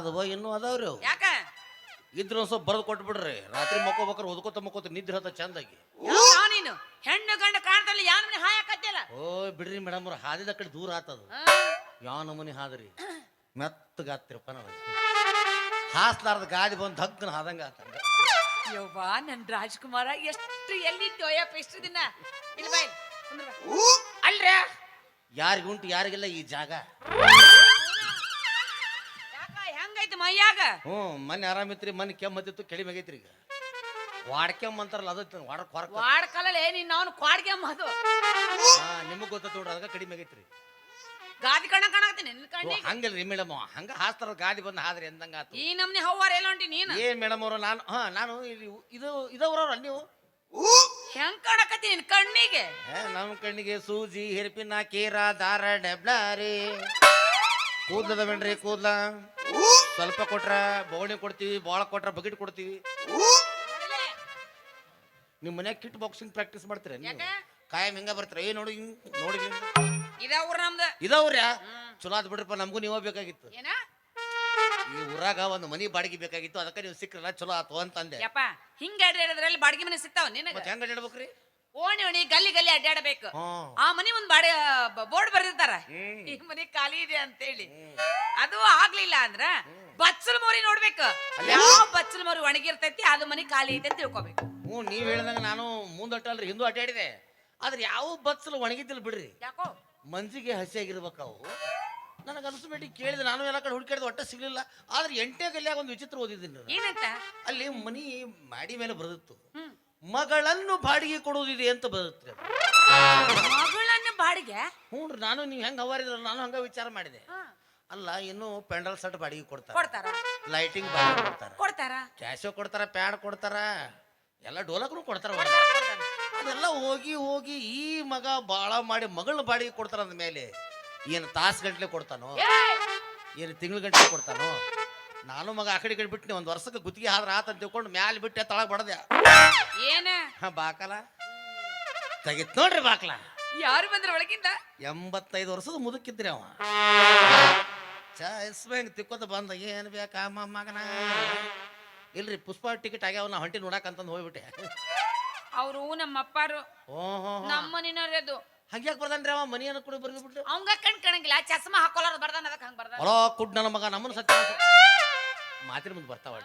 ಆದವ ಇನ್ನೂ ಅದಾವ್ರಿ ಅವು? ಯಾಕ? ಇದ್ರ ಒಂದ್ ಸ್ವಲ್ಪ ಬರೆದು ಕೊಟ್ಬಿಡ್ರಿ. ರಾತ್ರಿ ಮಕ್ಕೋಬೇಕ್ರ ಓದ್ಕೋತ ಮಕ್ಕೋತ ನಿದ್ರೆ ಹತ್ತ ಚಂದಾಗಿ. ಯಾವ ಯಾವ ನೀನು? ಹೆಣ್ಣು ಗಂಡ ಕಾಣ್ತಲ್ಲ ಯಾವ ಮನೆ ಹಾಯಕತ್ತಿಲ್ಲ ಓ ಬಿಡ್ರಿ ಮೇಡಮ್ ಅವ್ರ ಹಾದಿದ ಕಡೆ ದೂರ ಆತದ. ಯಾವ ನಮೂನಿ ಹಾದ್ರಿ? ಮೆತ್ತಗಾತಿರಪ್ಪ ನಾವು ಹಾಸ್ಲಾರ್ದ ಗಾದಿ ಬಂದು ಹಗ್ನ ಹಾದಂಗ ಆತ ಯವ್ವಾ ನನ್ ರಾಜ್ಕುಮಾರ ಎಷ್ಟು ಎಲ್ಲಿದ್ದು ಅಯ್ಯಪ್ಪ ಎಷ್ಟು ದಿನ. ಇಲ್ಲಿ ಬಾ ಇಲ್ಲಿ, ಕುಂದ್ರ ಬಾ. ಅಲ್ರ? ಯಾರಿಗುಂಟು ಯಾರಿಗಿಲ್ಲ ಈ ಜಾಗ. ಮೈಯಾಗ? ಹ್ಞೂ ಮನೆ ಆರಾಮಿತ್ರಿ ಮೊನ್ನೆ ಕೆಮ್ಮತ್ತಿತ್ತು ಕಡಿಮೆ ಆಗೈತ್ರಿ ಈಗ. ವಾಡ್ಕೆಮ್ಮ ಅಂತಾರಲ್ಲ ಅದು ವಾಡಕ್ ಹೊರಕ್ ವಾಡ್ಕಲ್ಲೇ ನೀನ್ ಅವನು ಕ್ವಾಡ್ಗೆ ಅದು. ನಿಮಗೆ ನಿಮಗ್ ಗೊತ್ತ ನೋಡ್ರಿ ಅದಕ್ಕೆ ಕಡಿಮೆ ಆಗೈತ್ರಿ. ಗಾದಿ ಕಣ ಕಾಣಕತ್ತೀನಿ ನಿನ್ನ ಓ, ಕಣ್ಣಿಗೆ. ಹಂಗಲ್ರಿ ಮೇಡಮ್ ಹಂಗ ಹಾಸ್ತಾರ ಗಾದಿ ಬಂದು ಹಾದ್ರಿ ಎಂದಂಗ ಆತು. ಈ ನಮ್ನೆ ಹವ್ವಾರ ಎಲ್ಲ ಹೊಂಟಿ ನೀನು. ಏನ್ ಮೇಡಮ್ ಅವರು ನಾನು ಹಾ ನಾನು ಇಲ್ಲಿ ಇದು ಇದವ್ರವ್ರ ನೀವು? ಹೆಂಗ್ ಕಾಣಕತ್ತಿ ನಿನ್ ಕಣ್ಣಿಗೆ? ಏ, ನಮ್ಮ ಕಣ್ಣಿಗೆ ಸೂಜಿ ಹೆರ್ಪಿನ ಕೇರಾ ದಾರ ಡೆಬ್ಲಾರಿ. ಕೂದ್ಲದ ಬೇಡ್ರಿ ಕೂದ್ಲ? ಸ್ವಲ್ಪ ಕೊಟ್ರ ಬೋಣಿ ಕೊಡ್ತೀವಿ ಬಾಳ ಕೊಟ್ರ ಬಕೆಟ್ ಕೊಡ್ತೀವಿ? ನಿಮ್ ಮನ್ಯಾಗ ಕಿಟ್ ಬಾಕ್ಸಿಂಗ್ ಪ್ರಾಕ್ಟೀಸ್ ಮಾಡ್ತೀರ ನೀವು? ಕಾಯಂ ಹಿಂಗ ಬರ್ತೀರ? ಏ ನೋಡಿ ಹಿಂಗ್ ನೋಡಿ ಇದ ಊರ್ ನಮ್ದು. ಚಲೋ ಆತ್ ಬಿಡ್ರಪ್ಪ ನಮಗೂ ನೀವ ಬೇಕಾಗಿತ್ತು. ಏನ? ಈ ಊರಾಗ ಒಂದು ಮನಿ ಬಾಡಿಗೆ ಬೇಕಾಗಿತ್ತು ಅದಕ್ಕೆ ನೀವು ಸಿಕ್ಕ್ರಲ್ಲ ಚಲೋ ಆತು ಅಂತಂದೆ. ಯಪ್ಪ ಹಿಂಗ ಅಡ್ಡಾಡದ್ರಲ್ಲಿ ಬಾಡಿಗೆ ಮನೆ ಸಿಗ್ತಾವ ನಿನಗ? ಮತ್ತೆ ಹೆಂಗ ಹೇಳ್ಬೇಕ್ರಿ ಓಣಿ ಓಣಿ ಗಲ್ಲಿ ಗಲ್ಲಿ ಅಡ್ಡಾಡಬೇಕು. ಆ ಮನಿ ಒಂದ್ ಬಾಡಿ ಬೋರ್ಡ್ ಬರ್ದಿರ್ತಾರ. ಈ ಮನಿ ಖಾಲಿ ಇದೆ ಅಂತ ಹೇಳಿ ಅದು ಆಗ್ಲಿಲ್ಲ ಅಂದ್ರ ಬಚ್ಚಲ ಮೋರಿ ನೋಡ್ಬೇಕು. ಯಾವ ಬಚ್ಚಲ್ ಮೋರಿ ಒಣಗಿರ್ತೈತಿ ಅದು ಮನಿ ಖಾಲಿ ಇದೆ ಅಂತ ತಿಳ್ಕೊಬೇಕು. ಹ್ಞೂ ನೀವ್ ಹೇಳ್ದಂಗ ನಾನು ಮುಂದಟ್ಟಲ್ರಿ ಹಿಂದೂ ಅಡ್ಡಾಡಿದೆ ಆದ್ರೆ ಯಾವ ಬಚ್ಚಲು ಒಣಗಿದ್ದಿಲ್ಲ ಬಿಡ್ರಿ. ಯಾಕೋ? ಮನ್ಸಿಗೆ ಹಸಿಯಾಗಿರ್ಬೇಕು ಅವು. ನನಗೆ ಅನಿಸ್ಬೇಡಿ ಕೇಳಿದ ನಾನು ಎಲ್ಲ ಕಡೆ ಹುಡುಕಾಡಿದ ಒಟ್ಟ ಸಿಗ್ಲಿಲ್ಲ. ಆದ್ರೆ ಎಂಟೇ ಗಲ್ಲಿಯಾಗ ಒಂದು ವಿಚಿತ್ರ ಓದಿದ್ದೀನಿ ನಾನು. ಏನಂತ? ಅಲ್ಲಿ ಮನಿ ಮಾಡಿ ಮೇಲೆ ಬರೆದಿತ್ತು. ಮಗಳನ್ನು ಬಾಡಿಗೆ ಕೊಡುವುದಿದೆ ಅಂತ ಬರುತ್ತೆ ಮಗಳನ್ನು ಬಾಡಿಗೆ? ಹ್ಞೂ ನಾನು ನೀವು ಹೆಂಗೆ ಹವಾರಿದ್ರಲ್ಲ ನಾನು ಹಂಗ ವಿಚಾರ ಮಾಡಿದೆ. ಅಲ್ಲ ಇನ್ನು ಪೆಂಡಲ್ ಸೆಟ್ ಬಾಡಿಗೆ ಕೊಡ್ತಾರೆ. ಕೊಡ್ತಾರ? ಲೈಟಿಂಗ್ ಬಾಡಿಗೆ ಕೊಡ್ತಾರೆ. ಕೊಡ್ತಾರ? ಕ್ಯಾಶೋ ಕೊಡ್ತಾರ ಪ್ಯಾಡ್ ಕೊಡ್ತಾರ ಎಲ್ಲ ಡೋಲಕ್ನು ಕೊಡ್ತಾರ. ಅದೆಲ್ಲ ಹೋಗಿ ಹೋಗಿ ಈ ಮಗ ಬಾಳ ಮಾಡಿ ಮಗಳ ಬಾಡಿಗೆ ಕೊಡ್ತಾರ ಅಂದ ಮೇಲೆ ಏನು ತಾಸು ಗಂಟ್ಲೆ ಕೊಡ್ತಾನೋ! ಏನು ತಿಂಗಳ ಗಂಟ್ಲೆ ಕೊಡ್ತಾನೋ? ನಾನು ಮಗ ಆ ಕಡೆ ಈ ಕಡೆ ಬಿಟ್ಟು ಒಂದು ವರ್ಷಕ್ಕೆ ಗುತ್ತಿಗೆ ಆದ್ರೆ ಆತ ಅಂತ ತಿಳ್ಕೊಂಡು ಮ್ಯಾಲ ಬಿಟ್ಟೆ ತಳಗ ಬಡದೆ. ಏನ? ಹಾ ಬಾಕಲ. ತೆಗಿತ್ ನೋಡ್ರಿ ಬಾಕಲ. ಯಾರು ಬಂದ್ರ ಒಳಗಿಂದ? ಎಂಬತ್ತೈದು ವರ್ಷದ ಮುದುಕಿದ್ರಿ ಅವ. ಚಾ ಹೆಂಗ್ ತಿಕ್ಕೋತ ಬಂದ ಏನ್ ಬೇಕಾ ಮಗನ? ಇಲ್ರಿ ಪುಷ್ಪ ಟಿಕೆಟ್ ಆಗ್ಯಾವ ನಾ ಹೊಂಟಿ ನೋಡಕಂತಂದು ಹೋಗ್ಬಿಟ್ಟೆ. ಅವ್ರು ನಮ್ಮ ಅಪ್ಪಾರು ಓಹೋ. ನಮ್ಮ ಮನಿನವ್ರದು ಹಂಗ್ಯಾಕ್ ಬರ್ದಾನ್ರಿ ಅವ? ಮನಿಯನ್ನು ಕೂಡ ಬರ್ಲಿ ಬಿಟ್ಟು ಅವಂಗ ಕಣ್ ಕಣಂಗಿಲ್ಲ ಚಸ್ಮಾ ಹಾಕೋಲಾರ ಬರ್ದಾನ ಅದಕ್ಕೆ ಹಂಗ ಬರ್ದಾನ? ಹೊಲ ಕುಡ್ ನನ್ನ ಮಗ ನಮ್ಮನ್ನ ಸತ್ಯ ಮಾತಿನ ಮುಂದೆ ಬರ್ತಾವ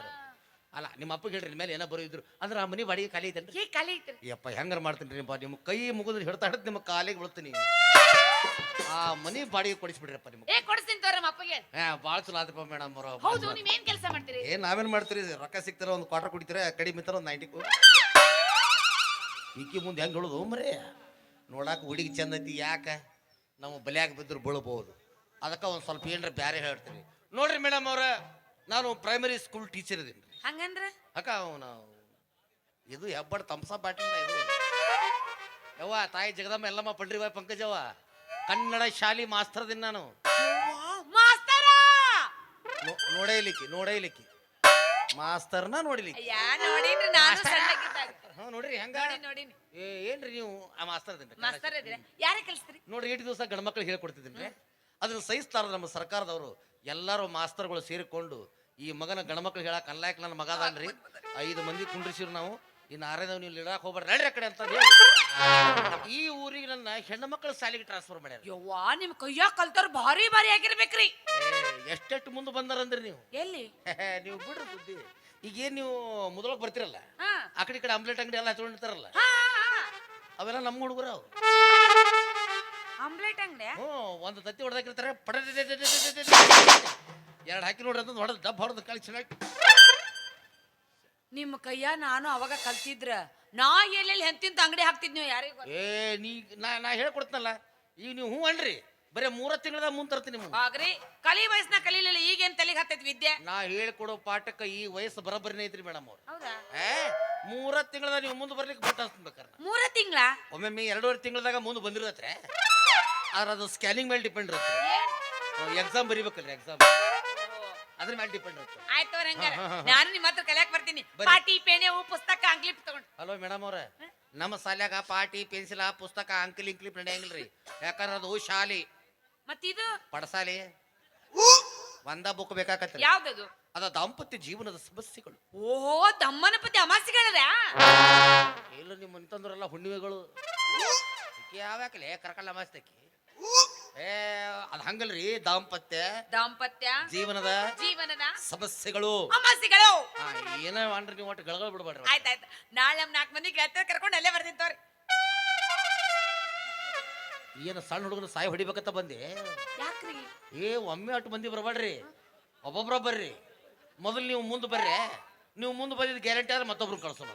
ಅಲ್ಲ ನಿಮ್ಮ ಅಪ್ಪಗೆ ಹೇಳ್ರಿ ಮೇಲೆ ಏನೋ ಬರೋದಿದ್ರು. ಅಂದ್ರೆ ಆ ಮನಿ ಬಾಡಿಗೆ ಖಾಲಿ ಐತೇನ್ರಿ? ಈ ಕಲಿ ಐತ್ರಿ. ಯಪ್ಪ ಹೆಂಗಾರ ಮಾಡ್ತೀನಿ ನಿಮ್ಮ ನಿಮ್ಮ ಕೈ ಮುಗಿದ್ರೆ ಹಿಡ್ತಾ ಹಿಡ್ದು ನಿಮ್ಮ ಕಾಲಿಗೆ ಬೀಳ್ತೀನಿ. ಆ ಮನಿ ಬಾಡಿಗೆ ಕೊಡಿಸ್ಬಿಡ್ರಪ್ಪ ನಿಮ್ಗೆ. ಏ ಕೊಡಿಸ್ತೀನಿ ತೋರ ನಮ್ಮ ಅಪ್ಪಗೆ. ಹಾ ಭಾಳ ಚಲೋ ಆದ್ರಪ್ಪ ಮೇಡಮ್ ಅವರು. ಹೌದು ನೀವ್ ಏನ್ ಕೆಲಸ ಮಾಡ್ತೀರಿ? ನಾವೇನ್ ಮಾಡ್ತೀರಿ? ರೊಕ್ಕ ಸಿಗ್ತಾರ ಒಂದು ಕ್ವಾರ್ಟರ್ ಕುಡಿತೀರ ಕಡಿಮೆ ಇತ್ತಾರ ಒಂದು ನೈಂಟಿ ಈಕಿ ಮುಂದೆ ಹೆಂಗ್ ಹೇಳುದು? ಮರೇ ನೋಡಾಕ ಹುಡುಗಿ ಚಂದ ಐತಿ ಯಾಕ? ನಾವು ಬಲಿಯಾಗ ಬಿದ್ರು ಬೀಳ್ಬೋದು. ಅದಕ್ಕೆ ಒಂದು ಸ್ವಲ್ಪ ಏನ್ರ ಬ್ಯಾರೆ ಹೇಳ್ತೀರಿ. ನೋಡ್ರಿ ಮೇಡಮ್ ಅವ್ರ. ನಾನು ಪ್ರೈಮರಿ ಸ್ಕೂಲ್ ಟೀಚರ್ ಇದೀನಿ ಹಂಗಂದ್ರ? ಅಕ್ಕ ಅವನು ಇದು ಹೆಬ್ಬಡ್ ತಮ್ಸ ಬಾಟಲ್ ಇದು. ಯವ್ವ ತಾಯಿ ಜಗದಮ್ಮ ಎಲ್ಲಮ್ಮ ಪಂಡ್ರಿಬಾಯಿ ಪಂಕಜವ್ವ ಕನ್ನಡ ಶಾಲಿ ಮಾಸ್ತರ್ ದಿನ ನಾನು. ಮಾಸ್ತರ? ನೋ- ನೋಡೇಲಿಕ್ಕಿ ನೋಡೇ ಮಾಸ್ತರ್ನ ನೋಡಿಲಿಕ್ಕಿ. ಯಾ ನೋಡಿನ್ರಿ ನಾನು ಸಣ್ಣಗಿದ್ದಾಗ. ಹಾ ನೋಡ್ರಿ ಹೆಂಗ? ನೋಡಿ ನೋಡಿನಿ. ಏ ಏನ್ರಿ ನೀವು? ಆ ಮಾಸ್ತರ್ ದಿನ ಮಾಸ್ತರ್ ಇದ್ರೆ? ಯಾರೇ ಕಲಿಸ್ತೀರಿ ನೋಡ್ರಿ ಎಷ್ಟು ದಿವಸ ಗಂಡ ಮಕ್ಳಿಗೆ ಹೇಳ್ಕೊಡ್ತಿದ್ದೀನಿ ಅದನ್ನ ಸಹಿಸ್ತಾರ ನಮ್ಮ ಸರ್ಕಾರದವರು. ಎಲ್ಲರೂ ಮಾಸ್ತರ್ಗಳು ಸೇರಿಕೊಂಡು ಈ ಮಗನ ಗಣಮಕ್ಳು ಮಕ್ಳಿಗೆ ಹೇಳಕ್ ಅನ್ಲಾಯಕ್ ನನ್ನ ಮಗ ಅದಾನ್ರಿ. ಐದು ಮಂದಿ ಕುಂಡ್ರಿಸಿರು ನಾವು. ಈ ನಾರಾಯಣ ನೀವು ಇಡಾಕ ಹೋಗ್ಬಾರ್ದು ನಡ್ರಿ ಆ ಕಡೆ ಅಂತ ಹೇಳಿ. ಈ ಊರಿಗೆ ನನ್ನ ಹೆಣ್ಣು ಮಕ್ಕಳ ಸಾಲಿಗೆ ಟ್ರಾನ್ಸ್ಫರ್ ಮಾಡ್ಯಾರ. ಯವ್ವಾ ನಿಮ್ ಕೈಯಾಗ ಕಲ್ತಾರ ಭಾರಿ ಭಾರಿ ಆಗಿರ್ಬೇಕ್ರಿ. ಎಷ್ಟೆಷ್ಟು ಮುಂದೆ ಬಂದಾರಂದ್ರಿ ನೀವು? ಎಲ್ಲಿ? ನೀವು ಬಿಡ್ರಿ ಬುದ್ಧಿ. ಈಗೇನ್ ನೀವು ಮೊದಲೊಳಗೆ ಬರ್ತಿರಲ್ಲ? ಹಾ. ಆ ಕಡೆ ಈ ಕಡೆ ಆಮ್ಲೆಟ್ ಅಂಗಡಿ ಎಲ್ಲ ಹಚ್ಕೊಂಡಿರ್ತಾರಲ್ಲ ಹಾ. ಅವೆಲ್ಲ ನಮ್ಮ ಹುಡುಗರು. ಅವು ಆಮ್ಲೆಟ್ ಅಂಗಡಿ ಹ್ಞೂ ಒಂದು ತತ್ತಿ ಹೊಡೆದಾಕಿರ್ತಾರೆ ಪಡ ಎರಡು ಹಾಕಿ ನೋಡ್ರಿ ಅಂತ ಹೊಡೆದು ಚೆನ್ನಾಗಿ ನಿಮ್ಮ ಕೈಯ ನಾನು ಅವಾಗ ಕಲ್ತಿದ್ರ. ನಾ ಎಲ್ಲೆಲ್ಲಿ ಹೆಂತಿಂತ ಅಂಗಡಿ ಹಾಕ್ತಿದ್ನೋ ಯಾರಿಗೂ ಏ ನೀ ನಾ ನಾ ಹೇಳ್ಕೊಡ್ತನಲ್ಲ. ಈಗ ನೀವು ಹ್ಞೂ ಅನ್ರಿ. ಬರೀ ಮೂರ ತಿಂಗಳದ ಮುಂದ್ ತರ್ತೀನಿ ನಿಮ್ಗೆ. ಆಗ್ರಿ. ಕಲಿ ವಯಸ್ಸಿನ ಕಲೀಲಿಲ್ಲ ಈಗೇನ್ ತಲೆಗೆ ಹತ್ತೈತಿ ವಿದ್ಯೆ? ನಾ ಹೇಳ್ಕೊಡೋ ಪಾಠಕ್ಕೆ ಈ ವಯಸ್ಸು ಬರೋಬ್ಬರಿನೇ ಐತ್ರಿ ಮೇಡಮ್ ಅವ್ರು. ಹೌದಾ? ಏ ಮೂರ ತಿಂಗಳದ ನೀವು ಮುಂದೆ ಬರ್ಲಿಕ್ಕೆ ಬಿಟ್ಟು ಮೂರ ತಿಂಗಳ? ಒಮ್ಮೊಮ್ಮೆ ಎರಡೂವರೆ ತಿಂಗಳದಾಗ ಮುಂದೆ ಬಂದಿರತ್ತೆ. ಆದ್ರೆ ಅದು ಸ್ಕ್ಯಾನಿಂಗ್ ಮೇಲೆ ಡಿಪೆಂಡ್ ಇರುತ್ತೆ. ಎಕ್ಸಾಮ್ ಬರೀಬೇಕಲ್ರಿ ಎಕ್ಸಾಮ್ ಅದ್ರ ಮೇಲೆ ಡಿಪೆಂಡ್ ಇರುತ್ತೆ. ಆಯ್ತು ಹಂಗಾರ. ನಾನು ನಿಮ್ಮ ಹತ್ರ ಕಲಿಯಾಕ್ ಬರ್ತೀನಿ. ಬರ್ರಿ. ಪಾಟಿ ಪೇನೆ ಹೂ ಪುಸ್ತಕ ಅಂಗ್ಲಿಪ್ ತಗೊಂಡು. ಹಲೋ ಮೇಡಮ್ ಅವ್ರ ನಮ್ಮ ಶಾಲ್ಯಾಗ ಪಾಟಿ ಪೆನ್ಸಿಲ ಪುಸ್ತಕ ಅಂಕಲ್ ಇಂಕ್ಲಿಪ್ ನಡೆಯಂಗಿಲ್ರಿ ಯಾಕಂದ್ರೆ ಅದು ಶಾಲಿ. ಮತ್ತಿದು? ಪಡಸಾಲಿ. ಒಂದ ಬುಕ್ ಬೇಕಾಕತ್ರಿ. ಯಾವ್ದದು? ಅದ ದಾಂಪತ್ಯ ಜೀವನದ ಸಮಸ್ಯೆಗಳು. ಓಹೋ ದಮ್ಮನ ಪತಿ ಅಮಾಸಿಗಳದ ಇಲ್ಲ ನಿಮ್ಮ ಅಂತಂದ್ರಲ್ಲ ಹುಣ್ಣಿಮೆಗಳು ಯಾವ್ಯಾಕಲೇ ಕರ್ಕಲ್ಲ ಮಾಸ್ತಕಿ ಏ ಅದ್ ಹಂಗಲ್ರಿ ದಾಂಪತ್ಯ ದಾಂಪತ್ಯ ಜೀವನದ ಜೀವನದ ಸಮಸ್ಯೆಗಳು. ಸಮಸ್ಯೆಗಳು. ಆ, ಏನೇ ಮಾಡ್ರಿ ನೀವು ಒಟ್ಟು ಗಳಗಳು ಬಿಡ್ಬೇಡ್ರಿ ಆಯ್ತಾಯ್ತು ನಾಳೆ ನಮ್ ನಾಲ್ಕು ಮಂದಿ ಗೆಳತಿಯರ್ ಕರ್ಕೊಂಡು ಅಲ್ಲೇ ಬರ್ತೀನಿ ತೋರಿ. ಏನು ಸಣ್ಣ ಹುಡುಗನ ಸಾಯಿ ಹೊಡಿಬೇಕಂತ ಬಂದೆ? ಯಾಕ್ರಿ? ಏ ಒಮ್ಮೆ ಅಟ್ಟು ಮಂದಿ ಬರಬೇಡ್ರಿ. ಒಬ್ಬೊಬ್ರ ಬರ್ರಿ. ಮೊದಲು ನೀವು ಮುಂದೆ ಬರ್ರಿ. ನೀವು ಮುಂದೆ ಬಂದಿದ್ದು ಗ್ಯಾರಂಟಿ ಆದ್ರೆ ಮತ್ತೊಬ್ರು ಕಳ್ಸೋಣ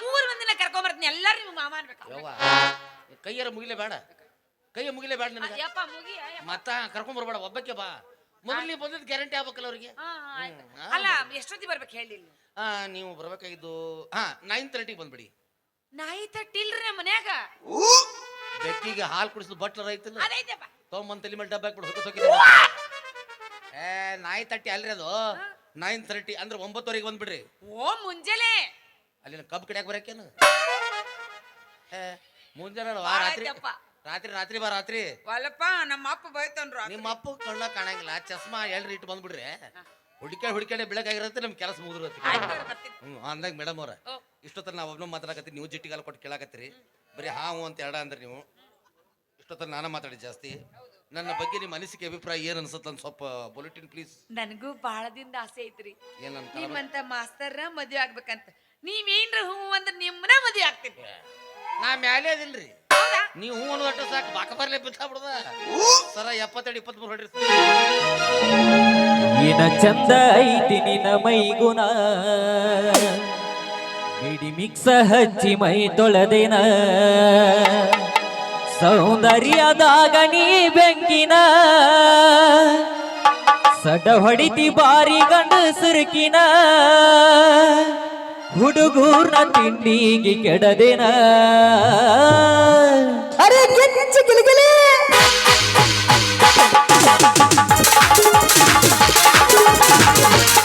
ಮೂರ್ ಮಂದಿನ ಕರ್ಕೊಂಡ್ ಬರ್ತೀನಿ. ಎಲ್ಲಾರು ನೀವು ಮಾಮ ಅನ್ಬೇಕು. ಯವ್ವ ಕೈಯಾರ ಮುಗಿಲೇ ಬೇಡ. ಕೈಯ ಮುಗಿಲೇ ಬೇಡ ನನಗೆ? ಯಪ್ಪ ಮುಗಿ ಯಪ್ಪ. ಮತ್ತ ಕರ್ಕೊಂಡ್ ಬರ್ಬೇಡ ಒಬ್ಬಕ್ಕೆ ಬಾ. ಮೊದಲು ನೀವು ಬಂದಿದ್ದು ಗ್ಯಾರಂಟಿ ಆಗ್ಬೇಕಲ್ಲ ಅವ್ರಿಗೆ? ಹಾ, ಹಾ, ಆಯ್ತು. ಅಲ್ಲ ಎಷ್ಟೊತ್ತಿ ಬರ್ಬೇಕು ಹೇಳಿ ಹಾ ನೀವು ಬರ್ಬೇಕಾಗಿದ್ದು ಹಾ ನೈನ್ ತರ್ಟಿಗೆ ಬಂದ್ಬಿಡಿ. ನಾಯಿ ತಟ್ಟಿಲ್ರಿ ನಮ್ಮ ಮನ್ಯಾಗ? ಬೆಕ್ಕಿಗೆ ಹಾಲು ಕುಡಿಸಿದ ಬಟ್ಲ ಐತಿಲ್ಲ ಅದೈತಪ್ಪ ತೊಗೊಂಬಂದ್ ತಲೆ ಮೇಲೆ ಡಬ್ಬ ಹಾಕ್ಬಿಡು ಹೋಗಿ ಏ ನಾಯಿ ತಟ್ಟಿ ಅಲ್ರಿ ಅದು. ನೈನ್ ತರ್ಟಿ ಅಂದ್ರೆ ಒಂಬತ್ತುವರೆಗೆ ಬಂದ್ಬಿಡ್ರಿ. ಓ ಮುಂಜಾನೆ. ಅಲ್ಲಿನ ಕಬ್ಬು ಕಡಿಯಾಕ ಬರಕೇನು ಏ ಮುಂಜಾನೆ ವಾ ರಾತ್ರಿ ಆಯ್ತಪ್ಪ. ರಾತ್ರಿ ರಾತ್ರಿ ಬಾ ರಾತ್ರಿ. ಅಲ್ಲಪ್ಪ ನಮ್ಮ ಅಪ್ಪ ಬೈತನ್ರು ನಿಮ್ಮ ಅಪ್ಪ ಕಣ್ಣ ಕಾಣಂಗಿಲ್ಲ ಚಸ್ಮಾ ಎಲ್ರಿ ಇಟ್ಟು ಬಂದ್ಬಿಡ್ರಿ. ಹುಡುಕ್ಯಾಡ್ ಹುಡುಕ್ಯಾಡೆ ಬೆಳಕಾಗಿರತ್ತೆ ನಮ್ ಕೆಲಸ ಮುಗಿದಿರತ್ತೆ ಹ್ಮ್ ಹ್ಞೂ ಅಂದಾಗ ಮೇಡಮ್ ಅವ್ರ ಓ. ಇಷ್ಟೊತ್ತ ನಾವು ಒಬ್ಬನ ಮಾತಾಡಕತ್ತಿ ನೀವು ಜಿಟ್ಟಿಗಾಲ ಕೊಟ್ಟು ಕೇಳಾಕತ್ತಿರಿ. ಬರೀ ಹಾವು ಅಂತ ಎರಡ ಅಂದ್ರೆ ನೀವು. ಇಷ್ಟೊತ್ತ ನಾನು ಮಾತಾಡಿ ಜಾಸ್ತಿ. ನನ್ನ ಬಗ್ಗೆ ನಿಮ್ಮ ಅನಿಸಿಕೆ ಅಭಿಪ್ರಾಯ ಏನು ಅನ್ಸುತ್ತೆ ಅಂತ ಸ್ವಲ್ಪ ಬುಲೆಟಿನ್ ಪ್ಲೀಸ್. ನನಗೂ ದಿನ ಆಸೆ ಐತ್ರಿ. ಏನಂತ ನಿಮ್ಮಂತ ಮಾಸ್ತರ್ನ ಮದ್ವೆ ಆಗ್ಬೇಕಂತ. ನೀವೇನ್ರ ಹೂ ಅಂದ್ರೆ ನಿಮ್ಮನ್ನ ಮದ್ವೆ ಆಗ್ತೀನಿ. ನಾ ಮ್ಯಾಲೆ ಅದಿಲ್ರಿ. ನೀವು ಒಂದು ಅನ್ನೋದಟ್ಟು ಸಾಕು. ಬಾಕ ಬರ್ಲಿ ಬಿದ್ದ ಬಿಡದ. ಸರ ಎಪ್ಪತ್ತೆರಡು ಇಪ್ಪತ್ಮೂರು ಹೊಡ್ರಿ. ಏನ ಚಂದ ಐತಿ ನಿನ ಮೈಗುಣ. ಬಿಡಿ ಮಿಕ್ಸ ಹಚ್ಚಿ ಮೈ ತೊಳೆದಿನ. ಸೌಂದರ್ಯದಾಗ ನೀ ಬೆಂಕಿನ. ಸಡ ಹೊಡಿತಿ ಬಾರಿ ಗಂಡ ಸುರುಕಿನ ಹುಡುಗೂರ್ನ ತಿಂಡಿಗೆ ಕೆಡದೇನ? ಅರೆ ಗಿಚ್ಚಿ ಗಿಲಿಗಿಲಿ! ನಿನ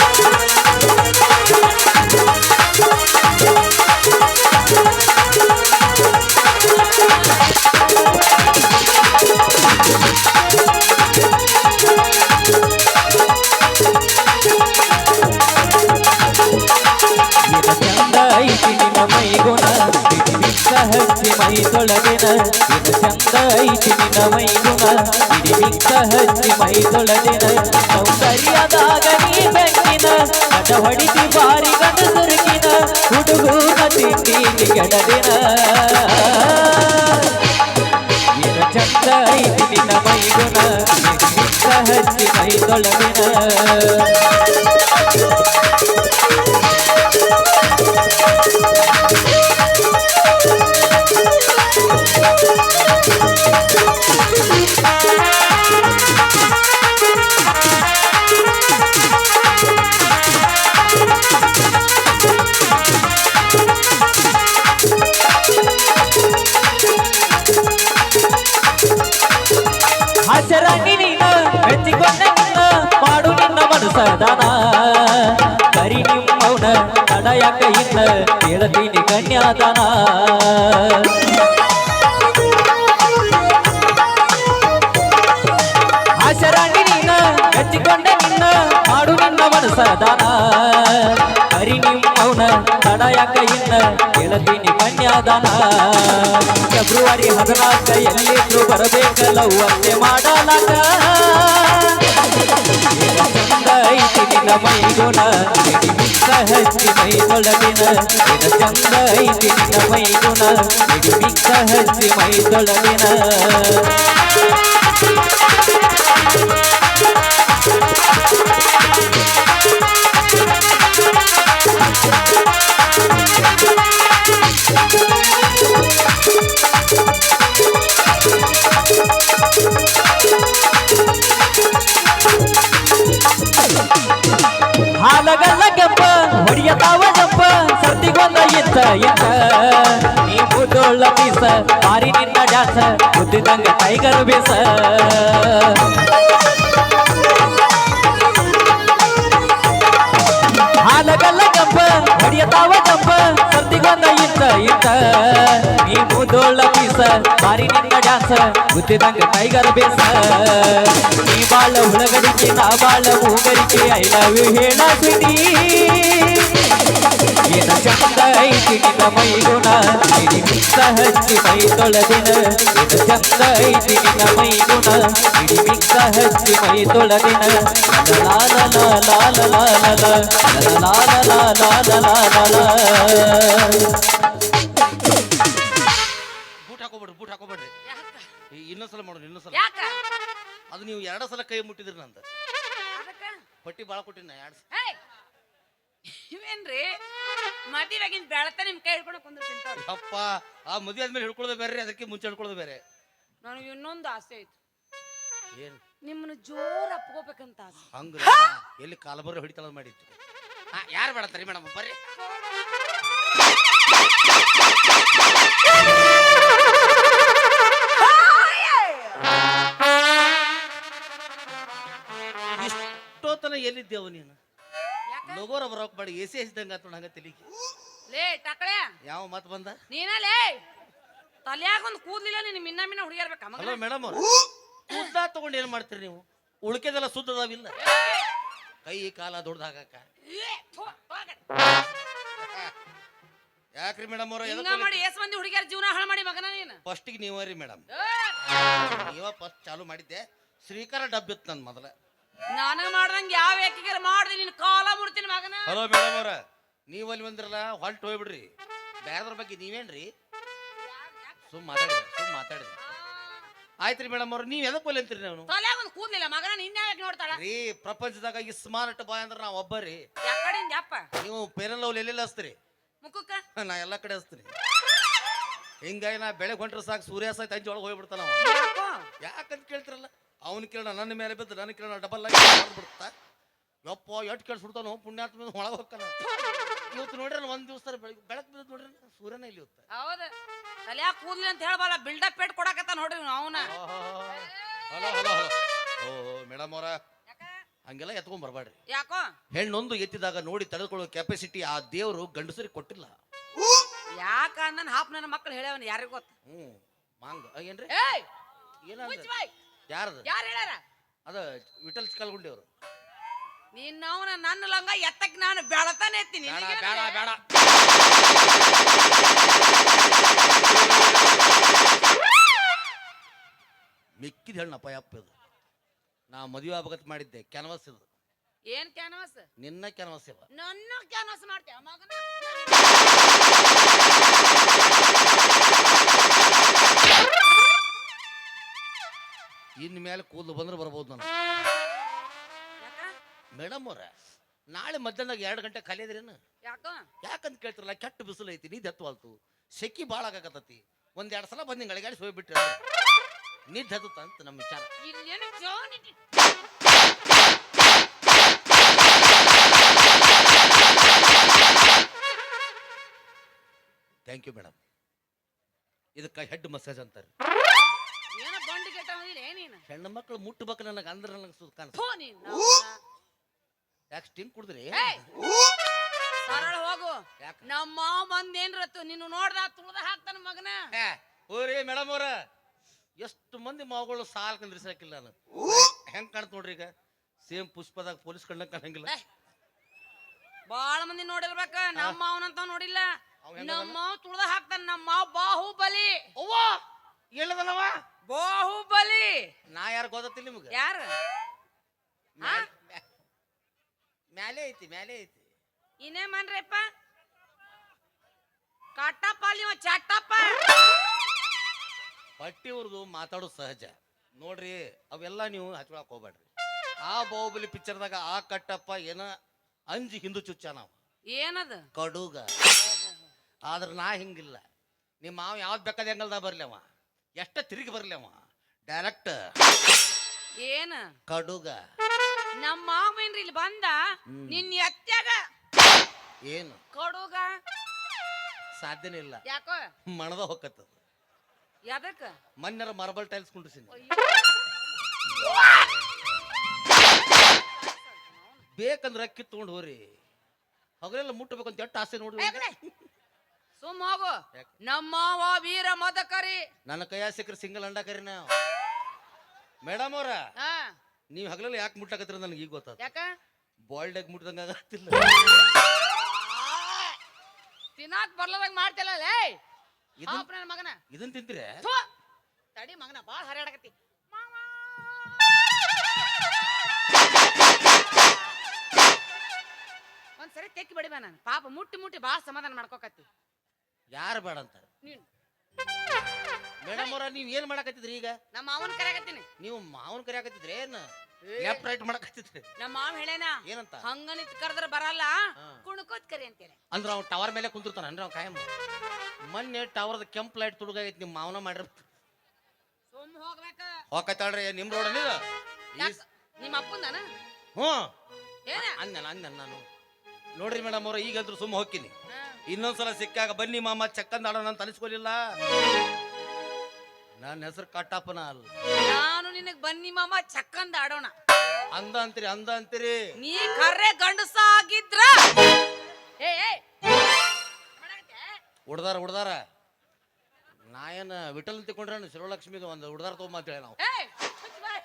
ಮೈ ತೊಳೆದಿನ ನಿನ ಚಂದ ಐತಿ ನಿನ ಮೈಗುಣ ಬಿಡಿ ಬಿಕ್ಕ ಹಚ್ಚಿ ಮೈ ತೊಳೆದಿನ ಸೌಂದರ್ಯದಾಗ ನೀ ಬೆಂಕಿನ ಕಟ ಹೊಡಿತಿ ಬಾರಿ ಗಂಡ ಸುರುಕಿನ ಹುಡುಗೂನ ತಿಂಡಿ ಕೆಡದಿನ ನಿನ ಚಂದ ಐತಿ ನಿನ ಮೈಗುಣ ಬಿಡಿ ಬಿಕ್ಕ ಹಚ್ಚಿ ಮೈ ತೊಳೆದಿನ ತಡಯಕ ಇನ್ನ ಕೇಳತೀನಿ ಕನ್ಯಾದಾನ. ಆಶರಾಣಿ ನೀನ ಹಚ್ಚಿಕೊಂಡ ನಿನ್ನ, ಮಾಡು ನಿನ್ನ ಮನಸದಾನ ಹರಿ ನಿಮ್ಮವನ ತಡಯಕ ಇನ್ನ ಕೇಳತೀನಿ ಕನ್ಯಾದಾನ. ಫೆಬ್ರವರಿ ಹದಿನಾಲ್ಕ ಎಲ್ಲಿದ್ರು ಬರಬೇಕಲ್ಲ ಒಂದೇ ಮಾಡಲಾಕ ಚಂದ ಐತಿ ನಿನ್ನ ಮೈಗುಣ ಮಿಕ್ಕ ಹಚ್ಚಿ ಮೈ ತೊಳಗಿನ ನಿನ್ನ ಚಂದ ಐತಿ ನಿನ್ನ ಮೈಗುಣ ಮಿಕ್ಕ ಹಚ್ಚಿ ಮೈ ತೊಳಗಿನ ಹಾಲಗಲ್ಲ ಹೊಡಿಯತಾವ ಜಂಪ ಸರ್ದಿಗೊಂದ ಇತ್ತ ಇತ್ತ ನೀ ಮುದ್ದೊಳ್ಳ ಪೀಸ ಮಾರಿ ನಿನ್ನ ಡ್ಯಾನ್ಸ ಮುದ್ದಿದಂಗ ಟೈಗರ್ ಬೀಸ ಹಾಲಗಲ್ಲ ಜಂಪ ಹೊಡಿಯತಾವ ಜಂಪ ಸರ್ದಿಗೊಂದ ಇಂತ ಇಂತ ನೀ ಮುದೋಳ ಪೀಸ ಮಾರಿ ನಿನ್ನ ಡ್ಯಾನ್ಸ ಗುದ್ದಿದಂಗ ಟೈಗರ್ ಬೇಸ ನೀ ಬಾಳ ಹುಳಗಡಿಕೆ ನಾ ಬಾಳ ಮೂಗರಿಕೆ ಐ ಲವ್ ಯು ಹೇಳ ಬಿಡಿ ಏನ ಚಂದ ಐತಿ ನಿನ್ನ ಮೈಗುಣ ಇಡಿ ಮಿಕ್ಕ ಹಚ್ಚಿ ಮೈ ತೊಳೆದಿನ ಏನ ಚಂದ ಐತಿ ನಿನ್ನ ಮೈಗುಣ ಇಡಿ ಮಿಕ್ಕ ಹಚ್ಚಿ ಮೈ ತೊಳೆದಿನ ಲಾಲ ಲಾಲ ಲಾಲ ಲಾಲ ಲಾಲ ಲಾಲ ಲಾಲ ಬೂಟ್ ಹಾಕೋಬೇಡ್ರಿ ಬೂಟ್ ಹಾಕೋಬೇಡ್ರಿ. ಸಲ ಇನ್ನೊಂದ್ಸಲ ಮಾಡೋಣ ಇನ್ನೊಂದ್ಸಲ ಯಾಕ? ಅದು ನೀವು ಎರಡು ಸಲ ಕೈ ಮುಟ್ಟಿದ್ರಿ ನಂದು. ಅದಕ್ಕ? ಪಟ್ಟಿ ಭಾಳ ಕೊಟ್ಟಿನ ಎರಡು ಏಯ್ ಇವೇನ್ರಿ? ಮದುವೆಗಿನ ಬೆಳತ ನಿಮ್ ಕೈ ಹಿಡ್ಕೊಂಡು ಕುಂದ್ರ ತಿಂತಾವ್ರಿ. ಅಪ್ಪ ಆ ಮದುವೆ ಆದ್ಮೇಲೆ ಹಿಡ್ಕೊಳ್ಳೋದು ಬೇರೆ ಅದಕ್ಕೆ ಮುಂಚೆ ಹಿಡ್ಕೊಳ್ಳೋದು ಬೇರೆ. ನನಗೆ ಇನ್ನೊಂದು ಆಸೆ ಐತಿ. ಏನು? ನಿಮ್ಮನ್ನ ಜೋರ್ ಅಪ್ಕೋಬೇಕಂತ ಆಸೆ. ಹಂಗ ಎಲ್ಲಿ ಕಾಲಬರ ಹೊಡಿತಾಳ ಮಾಡಿತ್ತು ಯಾರು ಬೇಡತ್ತಾರೆ ಮೇಡಮ್ ಬರ್ರಿ ಇಷ್ಟೋತನ ಎಲ್ಲಿದ್ದೇವ ನೀನು? ಲಗೋರ ಬರೋಕ್ ಬೇಡ ಎಸಿ ಆತು ಹಂಗ ತಲಿಗೆ. ಲೇ ಟಕಳೆ ಯಾವ ಮತ್ ಬಂದ? ನೀನ ಲೇ ತಲ್ಯಾಗ ಒಂದು ಕೂದ್ಲಿಲ್ಲ ನೀನು ಮಿನ್ನ ಮಿನ್ನ ಹುಡುಗಿರ್ಬೇಕ ಹಲೋ ಮೇಡಮ್ ಕೂದ್ಲ ತಗೊಂಡು ಏನ್ ಮಾಡ್ತೀರಿ ನೀವು? ಉಳ್ಕೆದೆಲ್ಲ ಸುದ್ದದಾವಿಲ್ಲ ಕೈ ಕಾಲ ದೊಡ್ಡದ ಹಾಕಕ್ಕ ಯಾಕ್ರಿ ಮೇಡಮ್ ಅವ್ರ? ಹಿಂಗ ಮಾಡಿ ಎಸ್ ಮಂದಿ ಹುಡುಗಿಯರ ಜೀವನ ಹಾಳು ಮಾಡಿ ಮಗನ ನೀನು? ಫಸ್ಟಿಗೆ ನೀವ ರೀ ಮೇಡಮ್. ನೀವ ಫಸ್ಟ್ ಚಾಲು ಮಾಡಿದ್ದೆ. ಶ್ರೀಕಾರ ಡಬ್ಬಿತ್ತು ನನ್ ಮೊದಲ. ನಾನ ಮಾಡ್ದಂಗೆ ಯಾವ ಏಕಿಗಾರ ಮಾಡ್ದೆ ನಿನ್ ಕಾಲ ಮುಡ್ತೀನಿ ಮಗನ? ಹಲೋ ಮೇಡಮ್ ಅವ್ರ ನೀವ್ ಅಲ್ಲಿ ಬಂದಿರಲ್ಲ ಹೊಲ್ಟ್ ಹೋಗ್ಬಿಡ್ರಿ. ಬೇರೆದ್ರ ಬಗ್ಗೆ ನೀವೇನ್ರಿ? ಸುಮ್ ಮಾತಾಡಿ ಸುಮ್ ಮಾತಾಡಿ ಆಯ್ತ್ರಿ ಮೇಡಮ್ ಅವ್ರು ನೀವ್ ಎದಕ್ ಒಲೆ ಅಂತೀರಿ ನಾನು ಕೂದಲಿಲ್ಲ ಒಂದು ಕೂದ್ಲಿಲ್ಲ ಮಗನ ನಿನ್ನ ಯಾಕೆ ನೋಡ್ತಾಳ? ರೀ ಪ್ರಪಂಚದಾಗ ಈ ಸ್ಮಾರ್ಟ್ ಬಾಯ್ ಅಂದ್ರೆ ನಾವು ಒಬ್ಬರಿ. ಯಪ್ಪ? ನೀವು ಪೇರಲ್ ಅವ್ರು ಎಲ್ಲೆಲ್ಲ ಮುಖಕ್ಕ? ನಾ ಎಲ್ಲ ಕಡೆ ಹಚ್ತೀನಿ. ಹಿಂಗಾಗಿ ನಾ ಬೆಳೆ ಹೊಂಟ್ರೆ ಸಾಕು ಸೂರ್ಯ ಸಹಿತ ಅಂಜಿ ಒಳಗೆ ಹೋಗ್ಬಿಡ್ತಾನ ಯಾಕಂತ ಕೇಳ್ತಿರಲ್ಲ? ಅವ್ನ ಕೇಳ ನನ್ನ ಮೇಲೆ ಬಿದ್ದು ನನ್ನ ಕಿರಣ ಡಬಲ್ ಆಗಿ ಬಿಡ್ತಾ ಯಪ್ಪ ಎಟ್ ಕೇಳಿಸ್ಬಿಡ್ತಾನೋ ಪುಣ್ಯಾತ್ಮ ಒಳಗೆ ಹೋಗ್ತಾನ. ಇವತ್ತು ನೋಡ್ರಿ ಒಂದ್ ದಿವಸ ಬೆಳಕ್ ಬಿದ್ದು ನೋಡ್ರಿ ಸೂರ್ಯನ ಇಲ್ಲಿ ಇವತ್ತು ಹೌದು. ತಲ್ಯಾಗ ಕೂದ್ಲಿ ಅಂತ ಹೇಳ್ಬಲ್ಲ ಬಿಲ್ಡಪ್ ಪೇಟ್ ಕೊಡಕತ್ತ ನೋಡ್ರಿ ಅವನ. Hello hello hello. ಓ ಮೇಡಮ್ ಅವರ. ಹಂಗೆಲ್ಲ ಎತ್ಕೊಂಡ್ ಬರ್ಬೇಡ್ರಿ ಯಾಕೋ? ಹೆಣ್ಣೊಂದು ಎತ್ತಿದಾಗ ನೋಡಿ ತಡೆದುಕೊಳ್ಳೋ ಕೆಪಾಸಿಟಿ ಆ ದೇವರು ಗಂಡಸರಿಗೆ ಕೊಟ್ಟಿಲ್ಲ. ಯಾಕ ನನ್ನ ಹಾಪ್ ನನ್ನ ಮಕ್ಕಳು ಹೇಳ್ಯಾವನ್ ಯಾರಿಗ ಗೊತ್ತ? ಹ್ಞೂ ಮಾಂಗ. ಆ, ಏನ್ರಿ? ಏಯ್! ಏನಂದ? ಮುಚ್ಚ್ ಬಾಯ್. ಯಾರ್ದು? ಯಾರ್ ಹೇಳ್ಯಾರ? ಅದ ವಿಠಲ್ ಚಿಕ್ಕಲ್ಗುಂಡಿ ಅವರು. ನಿನ್ನವನ ನನ್ನ ಲಂಗ ಎತ್ತಕ್ ನಾನು ಬೆಳತಾನೆ ಎತ್ತೀನಿ ಬೇಡ? ಬೇಡ ಬೇಡ. ಮಿಕ್ಕಿದ ಹೆಣ್ಣಪ್ಪ ಯಪ್ಪ ಇದು. ನಾ ಮದುವೆ ಆಗ್ಬೇಕಂತ ಮಾಡಿದ್ದೆ ಕ್ಯಾನ್ವಾಸ್ ಇದು. ಏನ್ ಕ್ಯಾನ್ವಾಸ್? ನಿನ್ನ ಕ್ಯಾನ್ವಾಸ್ ಇವ. ನನ್ನ ಕ್ಯಾನ್ವಾಸ್ ಮಾಡ್ತೀಯ ಮಗನ? ಇನ್ ಮೇಲೆ ಕೂದಲು ಬಂದ್ರೆ ಬರ್ಬೋದು ನಾನು. ಮೇಡಮ್ ಅವ್ರ ನಾಳೆ ಮಧ್ಯಾಹ್ನದಾಗ ಎರಡು ಗಂಟೆ ಕಲಿಯದ್ರೇನು ಯಾಕಂತ ಕೇಳ್ತಿರಲ್ಲ ಕೆಟ್ಟ ಬಿಸಿಲು ಐತಿ ನೀ ಹತ್ತುವಲ್ತು. ಸೆಕಿ ಭಾಳ ಆಗಾಕತ್ತತಿ. ಒಂದ್ ಎರಡು ಸಲ ಬಂದು ಗಳಿಗಾಡಿ ಹೋಗ್ಬಿಟ್ರೆ ನಿದ್ದೆ ಹತ್ತುತ್ತ ಅಂತ ನಮ್ಮ ವಿಚಾರ. ಥ್ಯಾಂಕ್ ಯು ಮೇಡಮ್ ಇದಕ್ಕೆ ಹೆಡ್ ಮಸಾಜ್ ಅಂತಾರೆ. ಏನ ಬಂಡ್ ಗೆಟ್ಟ ನೀನು? ಹೆಣ್ಣು ಮಕ್ಕಳು ಮುಟ್ಟಬೇಕು ನನಗೆ ಅಂದ್ರೆ ನನಗೆ ಸುತ್ತ ಕಾಣ್ತೋ ಥೂ ನೀನು ಯಾಕೆ ಸ್ಟಿಂಗ್ ಕುಡಿದ್ರಿ! ಸರಳ ಹೋಗು. ಯಾಕ? ನಮ್ಮ ಮಾವ ಬಂದ್ ಏನ್ರತ್ತು ನೀನು ನೋಡ್ದ ತುಳ್ದ ಹಾಕ್ತಾನ ಮಗನ? ಓರಿ ಮೇಡಮ್ ಅವ್ರ. ಎಷ್ಟು ಮಂದಿ ಮಾವುಗಳು ಸಾಲ್ ಕಂದ್ರಿಸಾಕಿಲ್ಲ ನಾನು. ಹೆಂಗ್ ಕಾಣ್ತ ನೋಡ್ರಿ ಈಗ? ಸೇಮ್ ಪುಷ್ಪದಾಗ ಪೊಲೀಸ್ ಕಣ್ಣ ಕಾಣಂಗಿಲ್ಲ. ಏ, ಬಾಳ ಮಂದಿ ನೋಡಿರ್ಬೇಕ ನಮ್ಮ ಮಾವನಂತ ನೋಡಿಲ್ಲ? ನಮ್ಮ ತುಳದ ಹಾಕ್ತಾನ ನಮ್ಮ ಬಾಹುಬಲಿ. ಅವ್ವ ಹೇಳದನವ ಬಾಹುಬಲಿ. ನಾ ಯಾರು ಗೊತ್ತಿಲ್ಲ ನಿಮ್ಗೆ? ಯಾರ? ಮ್ಯಾಲ್- ಐತಿ ಮ್ಯಾಲೆ ಐತಿ. ಇನ್ನೇ ಮನ್ರಿಪ್ಪ ಕಟ್ಟಪ್ಪ ನೀವು ಚಟ್ಟಪ್ಪ ಹೊಟ್ಟಿ ಉರ್ದು ಮಾತಾಡೋದು ಸಹಜ. ನೋಡ್ರಿ ಅವೆಲ್ಲ ನೀವು ಹಚ್ಕೊಳಕ್ ಹೋಗ್ಬೇಡ್ರಿ. ಆ ಬಾಹುಬಲಿ ಪಿಕ್ಚರ್ದಾಗ ಆ ಕಟ್ಟಪ್ಪ ಏನ ಅಂಜಿ ಹಿಂದೂ ಚುಚ್ಚ ನಾವು. ಏನದ? ಕಡುಗ. ಆದ್ರೆ ನಾ ಹಿಂಗಿಲ್ಲ. ನಿಮ್ಮ ಮಾವ ಯಾವ್ದು ಬೇಕಾದ ಹೆಂಗಲ್ದ ಬರ್ಲಿ ಅವ. ಎಷ್ಟ ತಿರುಗಿ ಬರ್ಲಿ ಅವ. ಡೈರೆಕ್ಟ್ ಏನ? ಕಡುಗ. ನಮ್ಮ ಮಾವೇನ್ರಿ ಇಲ್ಲಿ ಬಂದ? ನಿನ್ನ ಎತ್ತಾಗ ಏನು? ಕಡುಗ? ಸಾಧ್ಯನೇ ಇಲ್ಲ ಯಾಕೋ? ಮಣದ ಹೊಕ್ಕತ್ತದ ಯಾದಕ್ಕ ಮನ್ನರ ಮಾರ್ಬಲ್ ಟೈಲ್ಸ್ ಕುಂಡ್ರಿಸಿನಿ. ಬೇಕಂದ್ರೆ ಅಕ್ಕಿ ತಗೊಂಡು ಹೋರಿ. ಹಗಲೆಲ್ಲ ಮುಟ್ಟಬೇಕಂತ ಅಂತ ಎಷ್ಟು ಆಸೆ ನೋಡ್ರಿ ಸುಮ್ ಹೋಗು ಯಾಕೆ? ವೀರ ಮದಕರಿ. ನನ್ನ ಕೈಯ ಸಿಕ್ಕರೆ ಸಿಂಗಲ್ ಅಂಡ ಕರಿ ನಾವು. ಮೇಡಮ್ ಅವ್ರ ಹಾ. ನೀವು ಹಗಲಲ್ಲಿ ಯಾಕೆ ಮುಟ್ಟಕತ್ತೀರ ನನಗೆ ಈಗ ಗೊತ್ತಾದ ಯಾಕ? ಬಾಯ್ಲ್ಡ್ ಆಗಿ ಮುಟ್ಟದಂಗ ಆಗತ್ತಿಲ್ಲ. ತಿನ್ನಾಕ್ ಬರ್ಲದಂಗ ಮಾಡ್ತಿಲ್ಲ ಲೇ. ಇದನ್ ಪಾಪ ಮಗನ. ಇದನ್ ತಿಂತೀರ? ಥು! ತಡಿ ಮಗನ ಬಾಳ ಹರಡಕತ್ತಿ. ಒಂದ್ಸರಿ ತೆಕ್ಕಿ ಬಿಡಿ ಬಾ ನಾನು. ಪಾಪ ಮುಟ್ಟಿ ಮುಟ್ಟಿ ಬಾಳ ಸಮಾಧಾನ ಮಾಡ್ಕೋಕತ್ತಿ. ಯಾರು ಬೇಡ ಅಂತಾರೆ? ನೀನು. ಮೇಡಮ್ ಅವ್ರ ನೀವ್ ಏನ್ ಮಾಡಕತ್ತಿದ್ರಿ ಈಗ? ನಮ್ಮ ಮಾವನ್ ಕರೆಯಕತ್ತೀನಿ. ನೀವು ಮಾವನ್ ಕರಿಯಾಕತ್ತಿದ್ರಿ ಏನ್? ಲೆಫ್ಟ್ ರೈಟ್ ಮಾಡಕತ್ತಿದ್ರಿ? ನಮ್ಮ ಮಾವ ಹೇಳೇನ? ಏನಂತ? ಹಂಗ ನಿಂತ್ ಕರೆದ್ರ ಬರಲ್ಲ. ಕುಣಕೋತ್ ಕರಿ ಅಂತೇಳಿ. ಅಂದ್ರ ಅವ್ನು ಟವರ್ ಮೇಲೆ ಕುಂತಿರ್ತಾನ ಅಂದ್ರೆ ಅವ್ನು ಕಾಯಂ. ಮೊನ್ನೆ ಟವರ್ದ ಕೆಂಪ್ ಲೈಟ್ ತುಡುಗಾಗೈತಿ ನಿಮ್ಮ ಮಾವನ ಮಾಡಿರ್ಬೇಕು. ಸುಮ್ ಹೋಗ್ಬೇಕ. ಹೋಗತ್ತಾಳ್ರಿ ನಿಮ್ ರೋಡ್ ನೀವು? ಯಾಕ್? ನಿಮ್ಮ ಅಪ್ಪಂದನ? ಹ್ಞೂ ಏನ? ಅಂದನ ಅಂದನ ನಾನು. ನೋಡ್ರಿ ಮೇಡಮ್ ಅವ್ರ ಈಗಂದ್ರು ಸುಮ್ಮ ಹೋಗ್ತೀನಿ. ಹಾ. ಇನ್ನೊಂದ್ಸಲ ಸಿಕ್ಕಾಗ ಬನ್ನಿ ಮಾಮ ಚಕ್ಕಂದ ಆಡೋಣ ಅಂತ ಅನಿಸ್ಕೊಲಿಲ್ಲ. ನನ್ನ ಹೆಸರು ಕಟ್ಟಪ್ಪನ ಅಲ್ಲ. ನಾನು ನಿನಗ್ ಬನ್ನಿ ಮಾಮ ಚಕ್ಕಂದ ಆಡೋಣ ಅಂದ ಅಂತೀರಿ ಅಂದ ಅಂತೀರಿ. ನೀ ಕರ್ರೆ ಗಂಡಸ ಆಗಿದ್ರ. ಏ? ಹುಡ್ದಾರ ಹುಡ್ದಾರ. ನಾ ಏನ ವಿಠಲ್ ತಿಕೊಂಡ್ರೆ ಶಿವಲಕ್ಷ್ಮಿಗೆ ಒಂದು ಹುಡ್ದಾರ ನಾವು. ಏಯ್, ಹುಚ್ಚ್ ಬಾಯ್.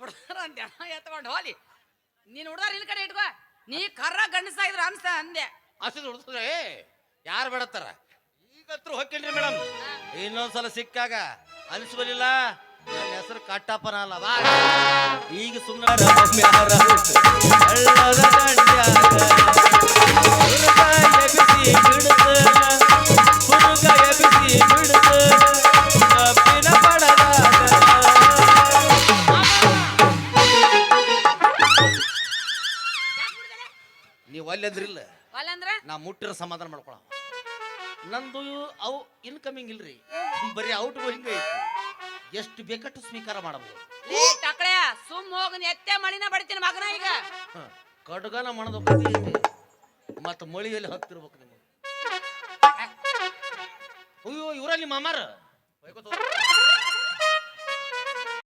ಹುಡ್ದಾರ ಅಂತ ಎತ್ಕೊಂಡು ಹೋಲಿ. ನೀನ್ ಹುಡ್ದಾರ ಇಲ್ಲಿ ಕಡೆ ಇಟ್ಕೋ. ನೀ ಕರ್ರ ಗಂಡಸ ಇದ್ರ ಅನ್ಸ ಅಂದೆ. ಅಷ್ಟು ಹುಡ್ತಾರೆ ಯಾರು ಬೇಡತ್ತಾರ? ಈಗತ್ರ ಹೊಕ್ಕಿಲ್ರಿ ಮೇಡಮ್ ಇನ್ನೊಂದ್ಸಲ ಸಿಕ್ಕಾಗ ಅನಿಸ್ಬಲಿಲ್ಲ. ನನ್ನ ಹೆಸರು ಕಟ್ಟಪ್ಪನ ಅಲ್ಲ ಬಾ. ಈಗ ಸುಮ್ಮನೆ ನಾ ಮುಟ್ಟಿರ ಸಮಾಧಾನ ಮಾಡ್ಕೊಳ ನಂದು ಅವು ಇನ್ಕಮಿಂಗ್ ಇಲ್ರಿ. ಬರೀ ಔಟ್ ಗೋಯಿಂಗ್ ಐತಿ. ಎಷ್ಟು ಬೇಕಟ್ಟು ಸ್ವೀಕಾರ ಮಾಡಬಹುದು. ಲೇ ಟಕ್ಳೆ ಸುಮ್ ಹೋಗ್ ಎತ್ತೆ ಮಳಿನ ಬಡಿತೀನಿ ಮಗನ ಈಗ. ಹ, ಕಡ್ಗನ ಮಣದ ಮತ್ತ ಮಳಿಯಲ್ಲಿ ಹತ್ತಿರ್ಬೇಕು ನಿಮಗೆ. ಅಯ್ಯೋ ಇವರಲ್ಲಿ ಮಾಮಾರ ಬೈಕೋತ ಹೋಗ್ತಾರೆ.